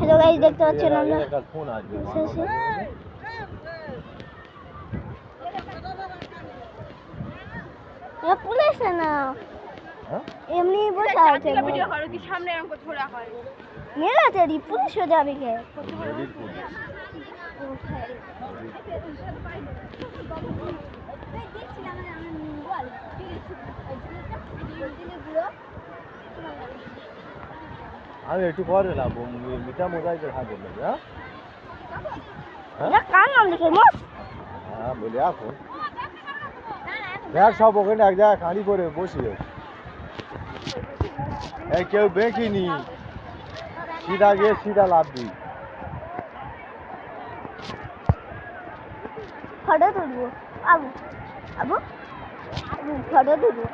Hello guys, দেখতে পাচ্ছেন আমরা? শেষে। এটা পুলিশ না। হ্যাঁ? এমনি বসে আছে। ভিডিও করো কি সামনে এরকম করে ধরা হয়? মেলা তেরি পুলিশ হয়ে যাবে কে নদীর পুলিশ আমি একটু পরে না মিঠা নেবে হ্যাঁ? হ্যাঁ মোস হ্যাঁ বলে এখন দেখ সব ওখানে এক জায়গায় খালি করে বসিয়ে এই কেউ বেঁকিনি সিধা গিয়ে সিধা লাভ দিই ফটো তুলবো। আবু আবু ফটো তুলবো।